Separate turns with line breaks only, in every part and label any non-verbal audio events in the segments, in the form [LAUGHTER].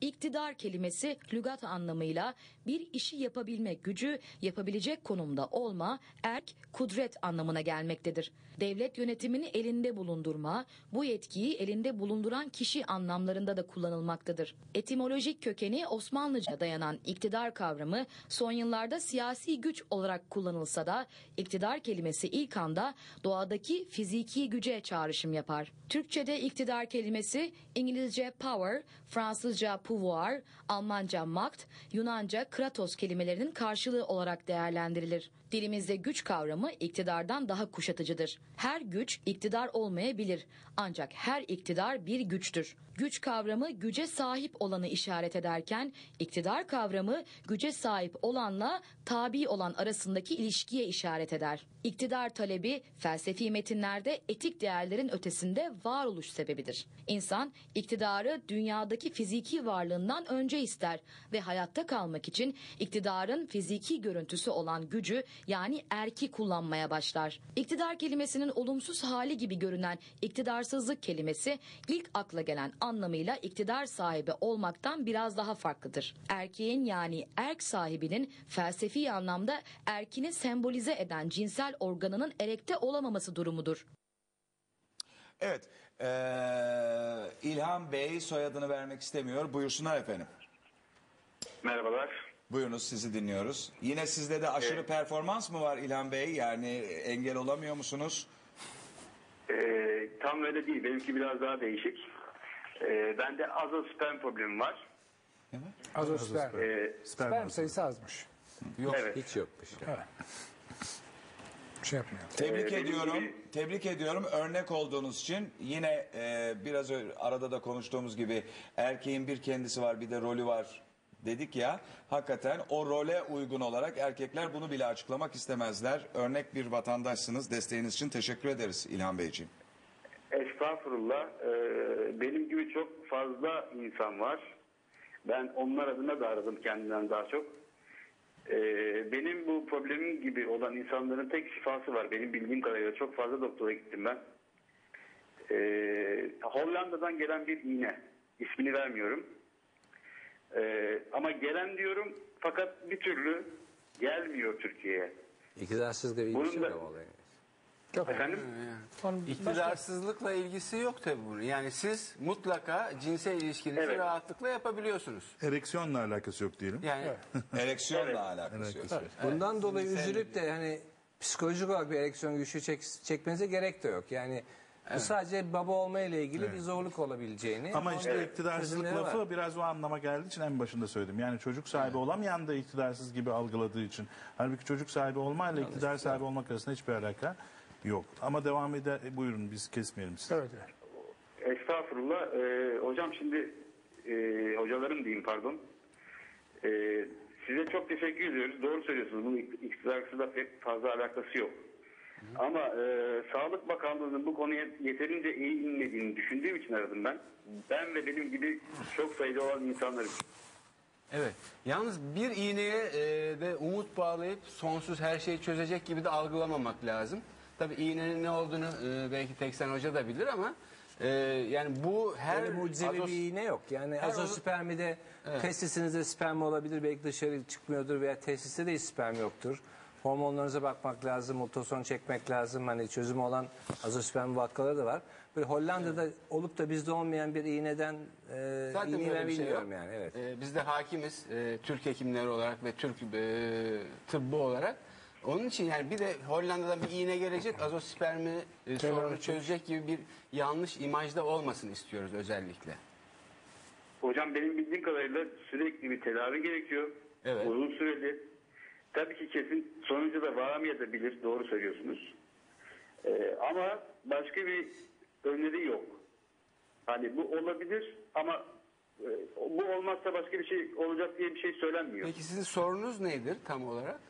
İktidar kelimesi lügat anlamıyla bir işi yapabilme gücü, yapabilecek konumda olma, erk, kudret anlamına gelmektedir. Devlet yönetimini elinde bulundurma, bu yetkiyi elinde bulunduran kişi anlamlarında da kullanılmaktadır. Etimolojik kökeni Osmanlıca dayanan iktidar kavramı son yıllarda siyasi güç olarak kullanılsa da iktidar kelimesi ilk anda doğadaki fiziki güce çağrışım yapar. Türkçe'de iktidar kelimesi İngilizce power, Fransızca pouvoir, Almanca macht, Yunanca kratos kelimelerinin karşılığı olarak değerlendirilir. Dilimizde güç kavramı iktidardan daha kuşatıcıdır. Her güç iktidar olmayabilir ancak her iktidar bir güçtür. Güç kavramı güce sahip olanı işaret ederken iktidar kavramı güce sahip olanla tabi olan arasındaki ilişkiye işaret eder. İktidar talebi felsefi metinlerde etik değerlerin ötesinde varoluş sebebidir. İnsan iktidarı dünyadaki fiziki varlığından önce ister ve hayatta kalmak için iktidarın fiziki görüntüsü olan gücü yani erki kullanmaya başlar. İktidar kelimesinin olumsuz hali gibi görünen iktidarsızlık kelimesi ilk akla gelen anlamıyla iktidar sahibi olmaktan biraz daha farklıdır. Erkeğin yani erk sahibinin felsefi anlamda erkini sembolize eden cinsel organının erekte olamaması durumudur.
Evet, eee, İlhan Bey soyadını vermek istemiyor. Buyursunlar efendim.
Merhabalar.
Buyurunuz sizi dinliyoruz. Yine sizde de aşırı performans mı var İlhan Bey? Yani engel olamıyor musunuz?
Ee, tam öyle değil. Benimki biraz daha değişik. Ee, bende azosperm problemi var.
Azosperm.
Ee,
Sperm sayısı azmış.
Yok
Evet.
hiç yokmuş.
Evet. Şey yapmıyor.
Tebrik
Ee, benim
ediyorum.
gibi-
Tebrik ediyorum örnek olduğunuz için. Yine e, biraz ö- arada da konuştuğumuz gibi erkeğin bir kendisi var bir de rolü var dedik ya. Hakikaten o role uygun olarak erkekler bunu bile açıklamak istemezler. Örnek bir vatandaşsınız. Desteğiniz için teşekkür ederiz İlhan Beyciğim.
estağfurullah. Ee, benim gibi çok fazla insan var. Ben onlar adına da aradım kendimden daha çok. Ee, benim bu problemim gibi olan insanların tek şifası var. Benim bildiğim kadarıyla çok fazla doktora gittim ben. Ee, Hollanda'dan gelen bir iğne. İsmini vermiyorum. Ee, ama gelen diyorum fakat bir türlü gelmiyor Türkiye'ye.
İktidarsızlıkla bir
Bunun
ilgisi
da-
olayın.
Yok.
Efendim?
İktidarsızlıkla ilgisi yok tabii bunun. Yani siz mutlaka cinsel ilişkinizi
Evet.
rahatlıkla yapabiliyorsunuz.
Ereksiyonla alakası yok diyelim.
Yani [LAUGHS]
Ereksiyonla
Evet.
alakası yok.
Bundan dolayı üzülüp de hani psikolojik olarak bir ereksiyon güçlü çek, çekmenize gerek de yok. Yani bu sadece baba olma ile ilgili bir zorluk olabileceğini.
Ama işte iktidarsızlık
çözümleri var.
lafı biraz o anlama geldiği için en başında söyledim. Yani çocuk sahibi olamayan da iktidarsız gibi algıladığı için. Halbuki çocuk sahibi olmayla iktidar sahibi olmak arasında hiçbir alaka yok. Ama devam eder. e, buyurun biz kesmeyelim sizi.
Evet. evet.
Estağfurullah. Ee, hocam şimdi e, hocalarım diyeyim pardon. Ee, size çok teşekkür ediyoruz. Doğru söylüyorsunuz. Bunun ik- iktidarsızla pek fazla alakası yok. Ama e, Sağlık Bakanlığı'nın bu konuya yeterince iyi inmediğini düşündüğüm için aradım ben. Ben ve benim gibi çok sayıda olan insanlar için.
evet. Yalnız bir iğneye e, de umut bağlayıp sonsuz her şeyi çözecek gibi de algılamamak lazım. Tabii iğnenin ne olduğunu e, belki Teksen Hoca da bilir ama e, yani bu her
Öyle mucizevi
azos-
bir iğne yok. Yani
Her
azospermide testisinizde sperm olabilir belki dışarı çıkmıyordur veya tesiste de hiç sperm yoktur. Hormonlarınıza bakmak lazım, ultrason çekmek lazım. Hani çözümü olan azosperm vakaları da var. Böyle Hollanda'da olup da bizde olmayan bir iğneden e,
Zaten böyle
ben
şey
yani. Evet.
Ee, biz de hakimiz e, Türk hekimleri olarak ve Türk e, tıbbı olarak. Onun için yani bir de Hollanda'dan bir iğne gelecek azospermi e, sorunu çözecek gibi bir yanlış imajda olmasın istiyoruz özellikle.
Hocam benim bildiğim kadarıyla sürekli bir tedavi gerekiyor.
Evet.
Uzun süreli. Tabii ki kesin sonucu da varamayabilir. Doğru söylüyorsunuz. Ee, ama başka bir öneri yok. Hani bu olabilir ama e, bu olmazsa başka bir şey olacak diye bir şey söylenmiyor.
Peki sizin sorunuz nedir tam olarak?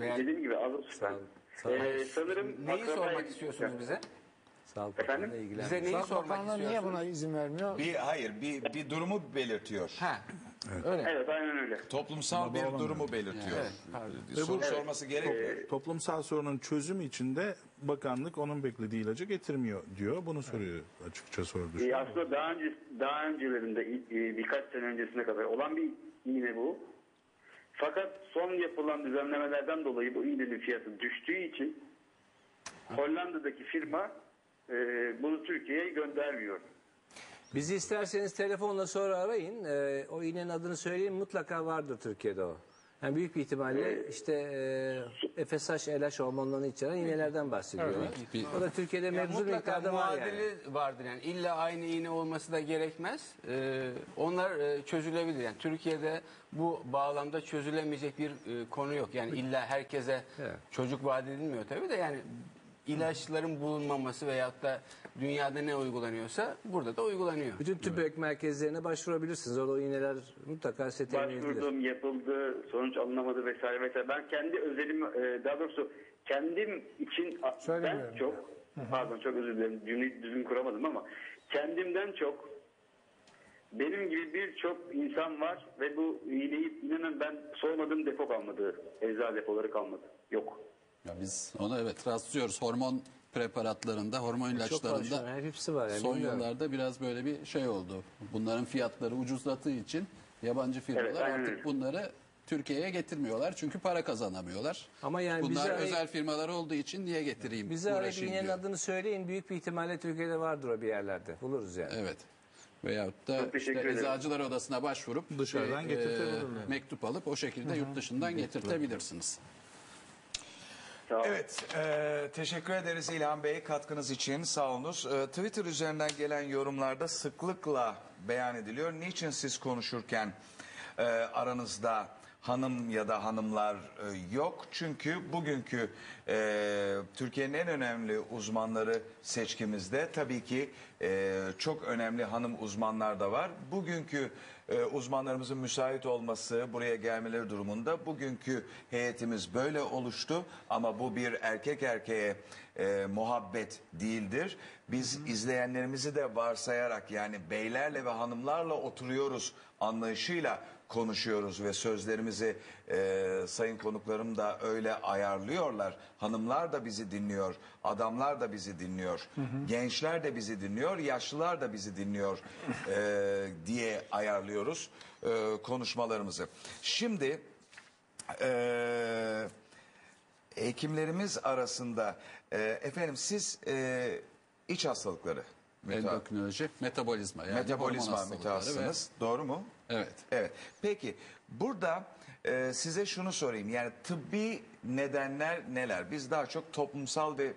Veya
Dediğim gibi az
Sağ olun. Sağ olun.
Ee, sanırım
neyi sormak istiyorsunuz bize?
Sağlık
Efendim?
Bize neyi
Sağlık
sormak
Bakanlığı niye
istiyorsunuz?
buna izin vermiyor?
Bir hayır bir bir durumu belirtiyor.
Ha,
Evet aynen öyle.
Toplumsal bir durumu belirtiyor.
Evet,
Ee, Soru sorması gerekmiyor.
Toplumsal sorunun çözümü için de bakanlık onun beklediği ilacı getirmiyor diyor. Bunu soruyor açıkça sordu.
Ee, aslında daha önce daha öncelerinde birkaç sene öncesine kadar olan bir iğne bu. Fakat son yapılan düzenlemelerden dolayı bu iğnenin fiyatı düştüğü için Hollanda'daki firma e, bunu Türkiye'ye göndermiyor.
Bizi isterseniz telefonla sonra arayın. Ee, o iğnenin adını söyleyin mutlaka vardır Türkiye'de o. Yani büyük bir ihtimalle işte e, FSH, LH hormonlarını içeren iğnelerden bahsediyorlar. O da Türkiye'de mevzu miktarda var yani.
muadili vardır yani. İlla aynı iğne olması da gerekmez. Ee, onlar e, çözülebilir. Yani Türkiye'de bu bağlamda çözülemeyecek bir e, konu yok. Yani illa herkese
Evet.
çocuk vaat edilmiyor tabii de yani ilaçların bulunmaması veyahut da dünyada ne uygulanıyorsa burada da uygulanıyor.
Bütün tübek merkezlerine başvurabilirsiniz. Orada o iğneler mutlaka size temin edilir.
Başvurdum, yapıldı, sonuç alınamadı vesaire vesaire. Ben kendi özelim, e, daha doğrusu kendim için a- ben çok, pardon çok özür dilerim cümleyi düzgün kuramadım ama kendimden çok benim gibi birçok insan var ve bu iğneyi inanın ben sormadığım depo kalmadı. Eczacı depoları kalmadı. Yok.
Ya biz ona evet rastlıyoruz. Hormon preparatlarında, hormon
Çok
ilaçlarında
her hepsi var. Yani
son
bilmiyorum.
yıllarda biraz böyle bir şey oldu. Bunların fiyatları ucuzlattığı için yabancı firmalar
Evet, aynen
artık
öyle.
bunları Türkiye'ye getirmiyorlar. Çünkü para kazanamıyorlar.
Ama yani
Bunlar
bize-
özel firmalar olduğu için niye getireyim,
Bize arayıp
uğraşayım
iğnenin
diyor.
adını söyleyin. Büyük bir ihtimalle Türkiye'de vardır o bir yerlerde. Buluruz yani.
Evet. Veyahut da
Çok teşekkür
işte
ederim.
eczacılar odasına başvurup
Dışarıdan
bir,
getirtebilirler.
mektup alıp o şekilde yurt dışından getirtebilirsiniz.
Evet, e, teşekkür ederiz İlhan Bey katkınız için sağ olunuz. E, Twitter üzerinden gelen yorumlarda sıklıkla beyan ediliyor. Niçin siz konuşurken e, aranızda hanım ya da hanımlar e, yok? Çünkü bugünkü e, Türkiye'nin en önemli uzmanları seçkimizde tabii ki e, çok önemli hanım uzmanlar da var. Bugünkü e, uzmanlarımızın müsait olması, buraya gelmeleri durumunda bugünkü heyetimiz böyle oluştu. Ama bu bir erkek erkeğe e, muhabbet değildir. Biz izleyenlerimizi de varsayarak yani beylerle ve hanımlarla oturuyoruz anlayışıyla konuşuyoruz ve sözlerimizi e, sayın konuklarım da öyle ayarlıyorlar. Hanımlar da bizi dinliyor, adamlar da bizi dinliyor, gençler de bizi dinliyor, yaşlılar da bizi dinliyor e, diye ayarlıyoruz e, konuşmalarımızı. Şimdi e, hekimlerimiz arasında e, efendim siz e, iç hastalıkları
Endokrinoloji, metabolizma yani
metabolizma
hastalıkları ve-
mütehassısınız. Doğru mu?
Evet.
Evet. Peki burada e, size şunu sorayım. Yani tıbbi nedenler neler? Biz daha çok toplumsal ve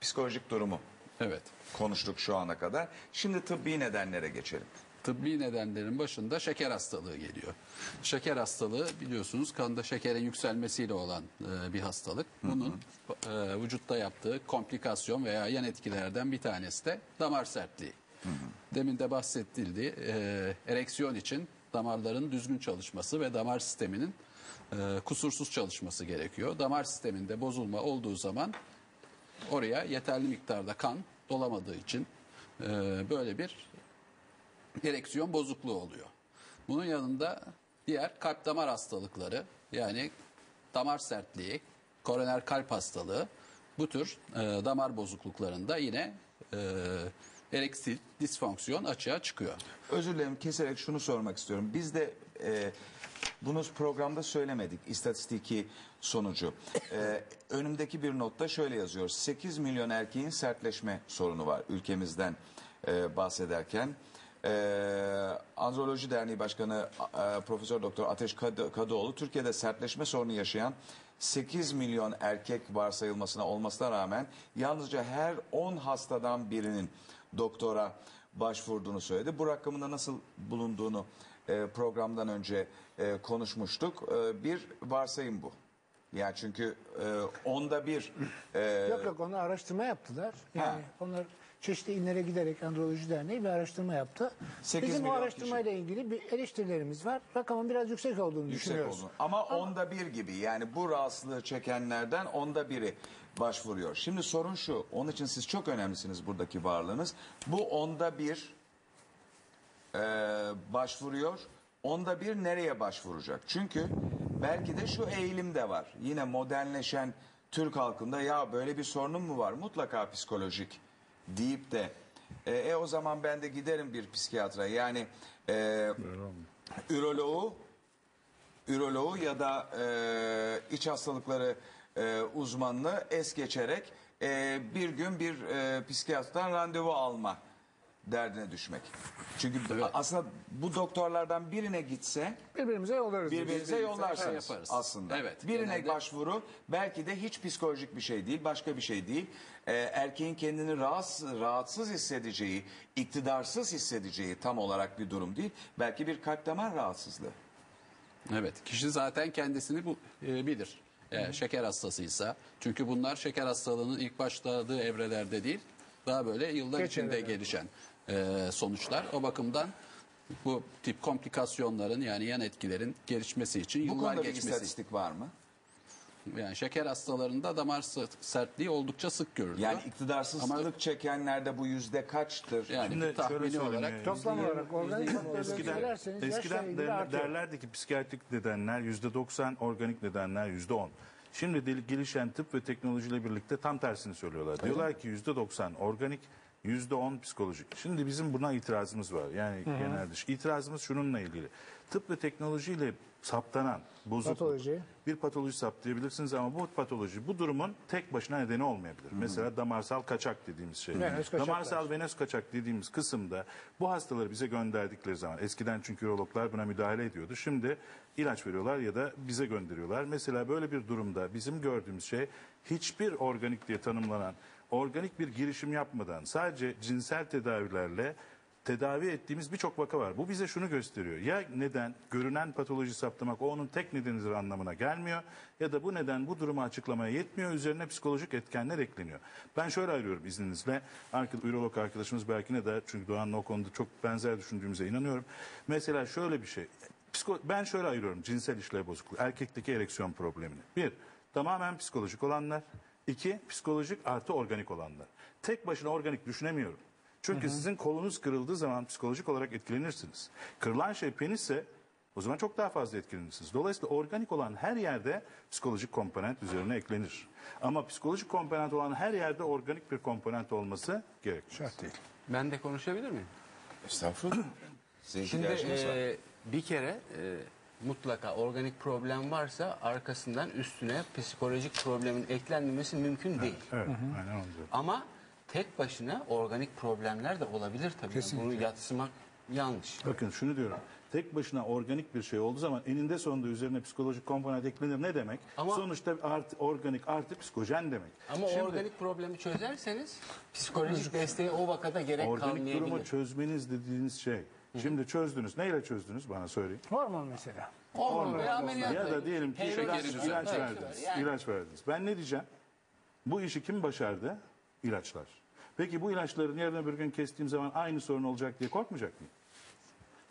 psikolojik durumu
Evet.
konuştuk şu ana kadar. Şimdi tıbbi nedenlere geçelim.
Tıbbi nedenlerin başında şeker hastalığı geliyor. Şeker hastalığı biliyorsunuz kanda şekerin yükselmesiyle olan e, bir hastalık. Bunun e, vücutta yaptığı komplikasyon veya yan etkilerden bir tanesi de damar sertliği. Demin de bahsettildi e, ereksiyon için damarların düzgün çalışması ve damar sisteminin e, kusursuz çalışması gerekiyor. Damar sisteminde bozulma olduğu zaman oraya yeterli miktarda kan dolamadığı için e, böyle bir ereksiyon bozukluğu oluyor. Bunun yanında diğer kalp damar hastalıkları yani damar sertliği, koroner kalp hastalığı bu tür e, damar bozukluklarında yine e, ereksil disfonksiyon açığa çıkıyor.
Özür dilerim keserek şunu sormak istiyorum. Biz de e, bunu programda söylemedik istatistiki sonucu. E, önümdeki bir notta şöyle yazıyor. 8 milyon erkeğin sertleşme sorunu var ülkemizden e, bahsederken. E, Androloji Derneği Başkanı e, Profesör Doktor Ateş Kadı- Kadıoğlu Türkiye'de sertleşme sorunu yaşayan 8 milyon erkek varsayılmasına olmasına rağmen yalnızca her 10 hastadan birinin doktora başvurduğunu söyledi. Bu rakamında nasıl bulunduğunu e, programdan önce e, konuşmuştuk. E, bir varsayım bu. Yani çünkü e, onda bir e,
Yok yok onu araştırma yaptılar. Yani
Ha.
onlar çeşitli illere giderek Androloji Derneği bir araştırma yaptı. Bizim o araştırmayla ilgili bir eleştirilerimiz var. Rakamın biraz yüksek olduğunu
yüksek
düşünüyoruz.
olduğunu. Ama onda bir gibi yani bu rahatsızlığı çekenlerden onda biri başvuruyor. Şimdi sorun şu. Onun için siz çok önemlisiniz buradaki varlığınız. Bu onda bir e, başvuruyor. onda bir nereye başvuracak? Çünkü belki de şu eğilim de var. Yine modernleşen Türk halkında ya böyle bir sorunum mu var? Mutlaka psikolojik deyip de e, e, o zaman ben de giderim bir psikiyatra. Yani e, üroloğu üroloğu ya da e, iç hastalıkları e, uzmanını es geçerek e, bir gün bir e, psikiyatrdan randevu alma derdine düşmek. Çünkü aslında bu doktorlardan birine gitse
Birbirimize yollarız.
birbirinize yollarsınız
yaparız.
aslında.
Evet,
Birine
genelde-
başvuru belki de hiç psikolojik bir şey değil, başka bir şey değil. Ee, erkeğin kendini rahatsız, rahatsız hissedeceği, iktidarsız hissedeceği tam olarak bir durum değil. Belki bir kalp damar rahatsızlığı.
Evet, kişi zaten kendisini bu, e, bilir. Eğer şeker hastasıysa. Çünkü bunlar şeker hastalığının ilk başladığı evrelerde değil, daha böyle yıllar
Geç
içinde
evrelerde.
gelişen e, sonuçlar. O bakımdan bu tip komplikasyonların yani yan etkilerin gelişmesi için
Bu
yıllar
konuda bir
geçmesi.
istatistik var mı?
Yani şeker hastalarında damar sertliği oldukça sık görülüyor.
Yani iktidarsızlık çekenlerde bu yüzde kaçtır?
yani
Şimdi
tahmini olarak.
Toplam olarak organik
Eskiden, eskiden der- derlerdi ki psikiyatrik nedenler yüzde 90, organik nedenler yüzde 10. Şimdi gelişen tıp ve teknolojiyle birlikte tam tersini söylüyorlar. Diyorlar ki yüzde 90 organik, yüzde 10 psikolojik. Şimdi bizim buna itirazımız var. Yani genel dış. İtirazımız şununla ilgili. Tıp ve teknolojiyle saptanan bozukluk.
Patoloji.
Bir patoloji saptayabilirsiniz ama bu patoloji bu durumun tek başına nedeni olmayabilir. Mesela damarsal kaçak dediğimiz şey.
Venöz.
Damarsal venöz kaçak dediğimiz kısımda bu hastaları bize gönderdikleri zaman eskiden çünkü urologlar buna müdahale ediyordu. Şimdi ilaç veriyorlar ya da bize gönderiyorlar. Mesela böyle bir durumda bizim gördüğümüz şey hiçbir organik diye tanımlanan organik bir girişim yapmadan sadece cinsel tedavilerle tedavi ettiğimiz birçok vaka var. Bu bize şunu gösteriyor. Ya neden görünen patoloji saptamak o onun tek nedenidir anlamına gelmiyor ya da bu neden bu durumu açıklamaya yetmiyor. Üzerine psikolojik etkenler ekleniyor. Ben şöyle ayırıyorum izninizle. Ürolog arkadaşımız belki ne der çünkü Doğan'la o konuda çok benzer düşündüğümüze inanıyorum. Mesela şöyle bir şey. Psiko, ben şöyle ayırıyorum cinsel işlev bozukluğu. Erkekteki ereksiyon problemini. Bir, tamamen psikolojik olanlar. İki, psikolojik artı organik olanlar. Tek başına organik düşünemiyorum. Çünkü sizin kolunuz kırıldığı zaman psikolojik olarak etkilenirsiniz. Kırılan şey penisse o zaman çok daha fazla etkilenirsiniz. Dolayısıyla organik olan her yerde psikolojik komponent üzerine eklenir. Ama psikolojik komponent olan her yerde organik bir komponent olması gerekir.
Şart değil.
Ben de konuşabilir miyim?
Estağfurullah.
Şimdi e, bir kere e, mutlaka organik problem varsa arkasından üstüne psikolojik problemin eklenmemesi mümkün değil.
Evet, aynen.
Ama tek başına organik problemler de olabilir tabii. Yani Bunu yatsımak yanlış.
Bakın şunu diyorum. Tek başına organik bir şey olduğu zaman eninde sonunda üzerine psikolojik komponent eklenir ne demek?
Ama-
Sonuçta artı, organik artı psikojen demek.
Ama
Şimdi-
organik problemi çözerseniz psikolojik desteğe o vakada gerek
Organik
kalmayabilir.
durumu çözmeniz dediğiniz şey. Şimdi çözdünüz. Neyle çözdünüz bana söyleyin.
Hormon mesela.
Hormon ameliyatla.
Ya da diyelim ki ilaç, ilaç verdiniz.
Yani-
İlaç verdiniz. Ben ne diyeceğim? Bu işi kim başardı? İlaçlar. Peki bu ilaçların yarın öbür gün kestiğim zaman aynı sorun olacak diye korkmayacak mıyım?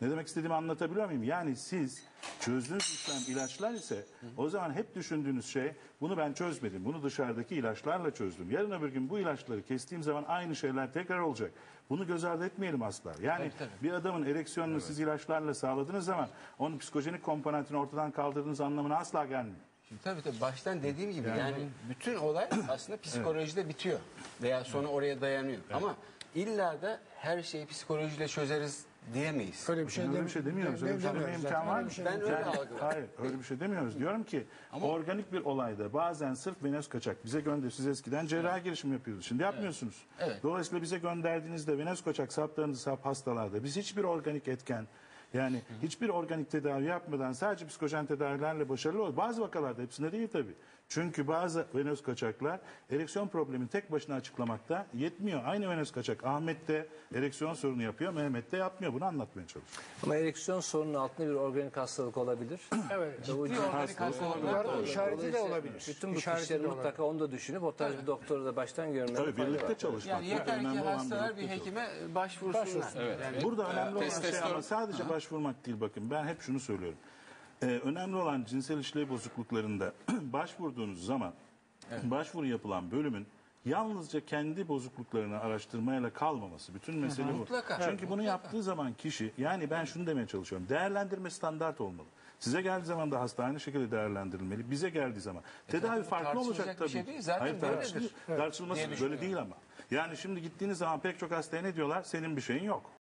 Ne demek istediğimi anlatabiliyor muyum? Yani siz çözdüğünüz işlem ilaçlar ise o zaman hep düşündüğünüz şey bunu ben çözmedim. Bunu dışarıdaki ilaçlarla çözdüm. Yarın öbür gün bu ilaçları kestiğim zaman aynı şeyler tekrar olacak. Bunu göz ardı etmeyelim asla. Yani bir adamın ereksiyonunu siz ilaçlarla sağladığınız zaman onun psikojenik komponentini ortadan kaldırdığınız anlamına asla gelmiyor.
Tabii tabii baştan dediğim gibi yani, bütün olay aslında psikolojide bitiyor veya sonra oraya dayanıyor. Ama illa da her şeyi psikolojiyle çözeriz diyemeyiz.
Öyle bir şey,
Öyle
dem-
bir şey demiyoruz. Öyle bir şey
demiyoruz
imkan var mı?
şey
Ben öyle algılıyorum.
Hayır öyle bir şey demiyoruz. Diyorum ki organik bir olayda bazen sırf venöz kaçak bize gönder. Siz eskiden cerrahi girişim yapıyordunuz. Şimdi yapmıyorsunuz.
Evet.
Dolayısıyla bize gönderdiğinizde venöz kaçak saptığınız sap hastalarda biz hiçbir organik etken yani hiçbir organik tedavi yapmadan sadece psikojen tedavilerle başarılı olur. Bazı vakalarda hepsinde değil tabii. Çünkü bazı venöz kaçaklar ereksiyon problemini tek başına açıklamakta yetmiyor. Aynı venöz kaçak Ahmet de ereksiyon sorunu yapıyor, Mehmet de yapmıyor. Bunu anlatmaya çalışıyorum.
Ama ereksiyon sorunun altında bir organik hastalık olabilir. [CLEARS THROAT]
Evet.
Ciddi organik hastalıklar da olur.
İşareti de olabilir.
Bütün bu
İşareti olabilir.
mutlaka onu da düşünüp o tarz bir doktoru da baştan görmeleri
Tabii birlikte çalışmak.
Yani yeter ki hastalar bir hekime başvursunlar. Yani
Burada önemli olan şey ama sadece başvurmak değil bakın ben hep şunu söylüyorum. Ee, önemli olan cinsel işlev bozukluklarında [CLEARS THROAT] başvurduğunuz zaman başvuru yapılan bölümün yalnızca kendi bozukluklarını araştırmayla kalmaması. Bütün mesele bu.
Mutlaka.
Çünkü
Evet,
bunu
mutlaka.
yaptığı zaman kişi yani ben şunu demeye çalışıyorum. Değerlendirme standart olmalı. Size geldiği zaman da hasta aynı şekilde değerlendirilmeli. Bize geldiği zaman. Tedavi
zaten
farklı olacak tabii.
şey değil. Zaten
Hayır, tartışılır. Tartışılması böyle değil ama. Yani şimdi gittiğiniz zaman pek çok hastaya ne diyorlar? Senin bir şeyin yok.